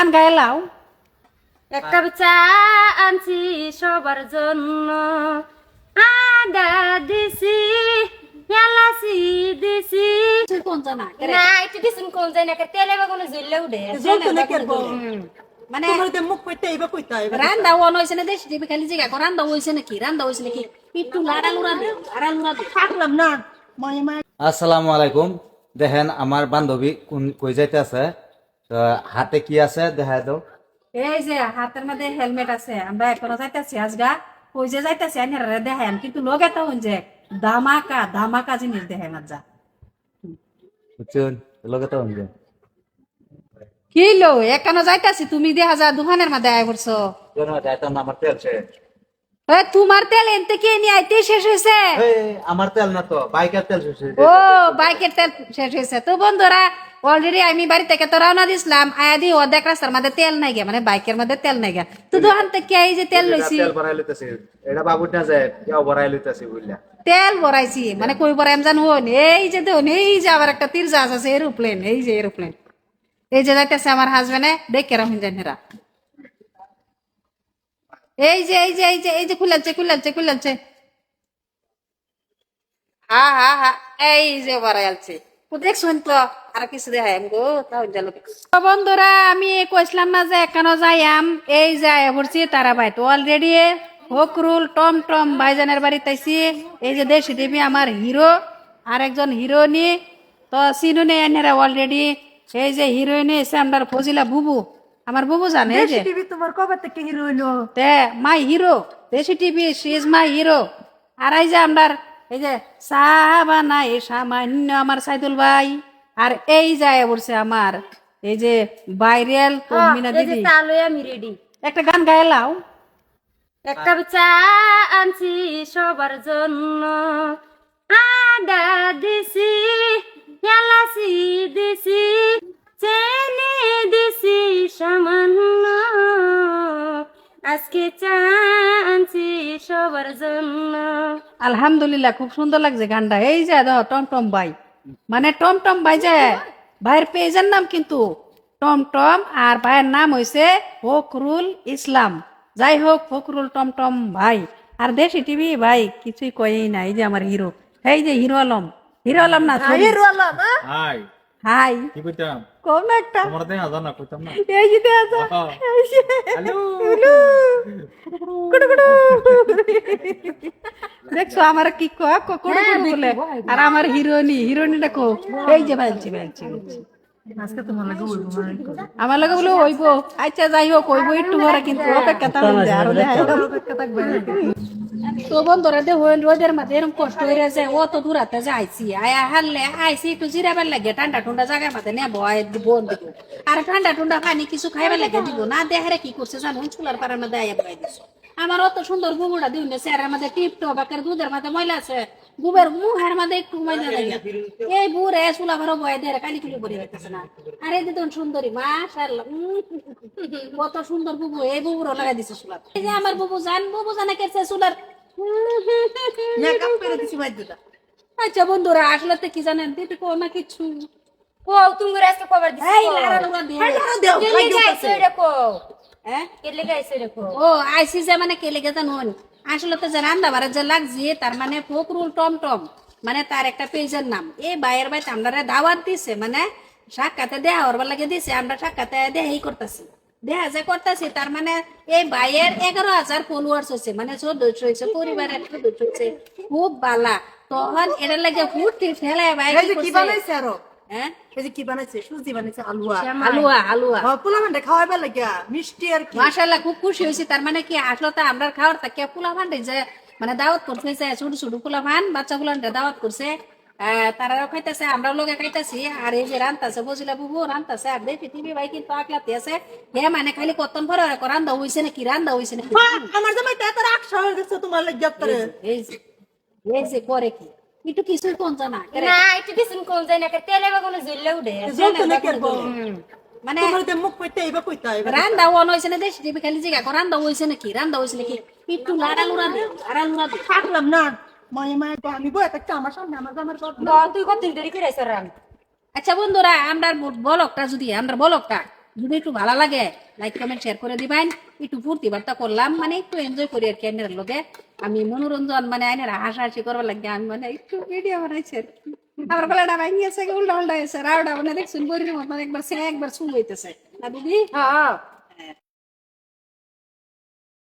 গান গায়ে লাও। এক কাপ চা আনছি সবার জন্য। আদা দিছি এলাচি দিছি। কোন জানা না একটু দিছুন কোন যায় না তেলে বাগুনে জ্বললে উঠে মানে মুখ কইতে এইবা কইতা। রান্দা ওন হয়েছে না দেশ টিভি খালি জিগা রান্দা হয়েছে নাকি? রান্দা হয়েছে নাকি? একটু লাড়া লুড়া দে লাড়া লুড়া দে। থাকলাম না মায়ে মায়ে। আসসালামু আলাইকুম। দেখেন আমার বান্ধবী কোন কই যাইতে আছে তো হাতে কি আছে? দেখা দাও। এই যে হাতের মধ্যে হেলমেট আছে আমরা এখনও যাইতেছি আজগা কই যে যাইতেছি আইনারা দেখেন কিন্তু লগে তো যে ধামাকা ধামাকা জিনিস দেখে না যা বুঝছেন লগে তো হইবে। কি লো এখানে যাইতাছি তুমি দেখা যা দোকানের মধ্যে আয় পড়ছো। কেন যাইতাম না আমার তেল শেষ এ, তোমার তেল এনতে কে নিয়ে আইতে শেষ হয়েছে আমার তেল না তো বাইকের তেল শেষ হয়েছে। ও বাইকের তেল শেষ হয়েছে তো বন্ধুরা অলরেডি আমি বাড়ি থেকে তো রওনা দিছিলাম। আয়া দি অর্ধেক রাস্তার মধ্যে তেল নাই গে মানে বাইকের মধ্যে তেল নাই গে। তো দোকান থেকে এই যে তেল লইছি। এটা বাবুর না যায় কেউ ভরাই লইতেছি বুঝলা। তেল ভরাইছি মানে কই ভরাইম জানো এই যে দেখুন এই যে আবার একটা তীর জাহাজ আছে এরোপ্লেন এই যে এরোপ্লেন। এই যে যাইতেছে আমার হাজবেন্ডে দেখে রাখুন জানেরা এই যে এই যে এই যে এই যে খুলাচ্ছে খুলাচ্ছে খুলাচ্ছে হা হা হা এই যে ভরাইছে দেখছুন তো আর কিছু দেখাই গো তাও তো বন্ধুরা আমি কইছিলাম না যে এখানে যাইয়াম এই যাই পড়ছি তারা ভাই। তো অলরেডি হকরুল টম টম ভাইজানের বাড়িতে আইছি। এই যে দেশি টিভি আমার হিরো আর একজন হিরোইনি। তো সিনুনে এনেরা অলরেডি এই যে হিরোইনি এসে আমার ফজিলা বুবু। আমার বুবু জানে এই যে। টিভি তোমার কবে থেকে হিরো হইল তে মাই হিরো দেশি TV she is my hero. আর এই যে আমার এই যে সাহাবানা এ সামান্য আমার সাইদুল ভাই। আর এই যায় বলছে আমার এই যে ভাইরাল যে দিদি। আমি রেডি একটা গান গায়ে লাও। এক কাপ চা আনছি সবার জন্য। আদা দিছি এলাচি দিছি চেনি দিছি সামান্য। আজকে চা আনছি সবার জন্য। আলহামদুলিল্লাহ খুব সুন্দর লাগছে গানটা। এই যে দাও টমটম ভাই মানে টমটম ভাই যে ভাইয়ের পেজের নাম কিন্তু টমটম আর ভাইয়ের নাম হয়েছে ফখরুল ইসলাম। যাই হোক ফখরুল টমটম ভাই। আর দেশি টিভি ভাই কিছুই কয়েই না এই যে আমার হিরো। এই যে হিরো আলম। হিরো আলম না হিরো আলাম হাই। হাই। কি কইতাম? কোন একটা। তোমার দেখা জান না কইতাম না। এই যে আহ, এই যে। উলু। দেখছ আমার কি কয়? ক- কুটু কুটু বলে। আর আমার হিরোইনি হিরোইনিটা কো। এই যে লাগে মানে আমার লগে বলে হইব আচ্ছা যাই হোক হইব একটু পরে কিন্তু অপেক্ষা থাকুন যে আরও দেখা তো বন্ধুরা দে হইল রোদের মধ্যে এরকম কষ্ট হয়ে গেছে ও তো দূরাতে যাইছি। আয়া হারলে আইছি একটু জিরাবার লাগে ঠান্ডা ঠান্ডা জায়গার মধ্যে নেব বোন দিব। আর ঠান্ডা ঠান্ডা পানি কিছু খাইবার লাগে দিব। না দেহারে কি করছে জানো? চুলার পাড়ার মধ্যে আয়া বাই দিছো। আমার অত সুন্দর গুবুড়া দিন চেহারার মধ্যে টিপ টপ একের দুধের মাথায় ময়লা আছে গুবের মুহের মধ্যে একটু ময়লা লাগে এই বুড়ে চুলা ভরো বয়ে দেয় কালি কুলি করে দিতেছে না। আরে দিদন সুন্দরী উম, কত সুন্দর বুবু এই বুবুরও লাগাই দিছে চুলার এই যে আমার বুবু জান বুবু জানে কেছে চুলার। আচ্ছা বন্ধুরা আসলে তো কি জানেন দিদি কো না কিছু। ও তুমি আজকে কবার দিছি এই লারা লুরা দেও। কেলে গাইছে এটা কো হ্যাঁ? ও আইসি যে মানে কে লেগে জানুন আসলে তো যে রান্না বাড়া যে লাগছে তার মানে ফকরুল টমটম মানে তার একটা পেজের নাম। এই বাইয়ের বাড়িতে আমরা দাওয়াত দিছে মানে সাক্ষাতে দেয়া হওয়ার লাগে দিছে আমরা সাক্ষাতে দেহাই করতেছি। দেখা যে করতেছি তার মানে এই বাইয়ের এগারো হাজার ফলোয়ার্স হয়েছে মানে চোদ্দশো হয়েছে পরিবারের চোদ্দশো হয়েছে খুব বালা। তখন এটা লাগে ফেলায় কি বানাইছে আরও? হ্যাঁ? এই যে কি বানাইছে? সুজি বানাইছে আলুয়া হালুয়া হালুয়া। পোলা লাগিয়া মিষ্টি আর কি। খুব খুশি হয়েছি। তার মানে কি আসলে তো আমরা খাওয়ার তাকে পোলা যে মানে দাওয়াত করছে যে ছোট ছোট পোলা বাচ্চা গুলান দাওয়াত করছে। তারাও খাইতেছে আমরাও লোকে খাইতেছি। আর এই যে রান্তাছে বুঝলা বুবু রান্তাছে। আর দেখি টিভি ভাই কিন্তু আকলাতে আছে। হে মানে খালি কতন ভরে রান্দা হইছে নাকি রান্দা হইছে নাকি? আমার জামাই তো এত রাগ তোমার যে এই যে করে কি? একটু কিছুই কোন জানা না একটু দিছুন কোন যায় না তেলে বাগুনে জ্বললে উঠে জ্বলতে কেরবো? মানে তোমার যে মুখ কইতে এইবা কইতা এইবা রান্দা ওন হইছে না দেশ টিভি খালি জিগা রান্দা হইছে নাকি? রান্দা হইছে নাকি? একটু লাড়া লুড়া দে লাড়া লুড়া দে। থাকলাম না। মায়ে মায়ে তো আমি বয়ে থাকতে আমার সামনে আমার জামার কথা তুই কত দেরি করে আইছ রাম আচ্ছা বন্ধুরা আমরা বলকটা যদি আমরা বলকটা যদি একটু ভালো লাগে লাইক কমেন্ট শেয়ার করে দিবেন। একটু ফুর্তি বার্তা করলাম মানে একটু এনজয় করি আর কি আইনের লগে। আমি মনোরঞ্জন মানে আইনের হাসাহাসি করবার লাগে, আমি মানে একটু ভিডিও বানাইছি আর কি। আমার গলাটা আছে উল্টা উল্টা আছে রাউডা মানে একবার সে একবার শুন হইতেছে। না, দিদি? হ্যাঁ।